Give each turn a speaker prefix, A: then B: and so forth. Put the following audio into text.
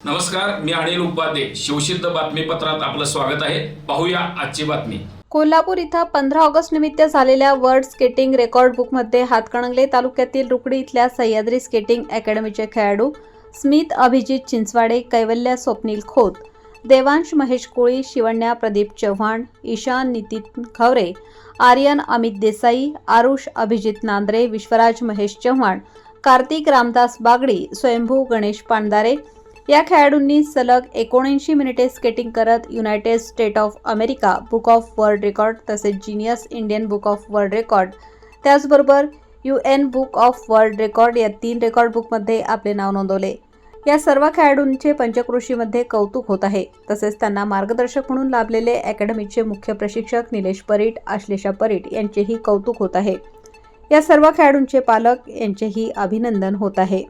A: नमस्कार मी अनिल उपाध्ये. शिवसिद्ध बातमीपत्रात आपलं स्वागत आहे. पाहूया आजची बातमी.
B: कोल्हापूर इथं पंधरा ऑगस्ट निमित्त झालेल्या वर्ल्ड स्केटिंग रेकॉर्ड बुकमध्ये हातकणंगले तालुक्यातील रुकडी इथल्या सह्याद्री स्केटिंग अकॅडमीचे खेळाडू स्मित अभिजित चिंचवाडे कैवल्य स्वप्नील खोत देवांश महेश कोळी शिवण्या प्रदीप चव्हाण ईशान नितीन खवरे आर्यन अमित देसाई आरुष अभिजित नांद्रे विश्वराज महेश चव्हाण कार्तिक रामदास बागडी स्वयंभू गणेश पांडारे या खेळाडूंनी सलग एकोणऐंशी मिनिटे स्केटिंग करत United State of America book of world record तसेच genius Indian book of world record. त्याचबरोबर U N book of world record या तीन रेकॉर्ड बुकमध्ये आपले नाव नोंदवले. या सर्व खेळाडूंचे पंचकृषीमध्ये कौतुक होत आहे. तसेच त्यांना मार्गदर्शक म्हणून लाभलेले अकॅडमीचे मुख्य प्रशिक्षक निलेश परीट आश्लेषा परीट यांचेही कौतुक होत आहे. या सर्व खेळाडूंचे पालक यांचेही अभिनंदन होत आहे.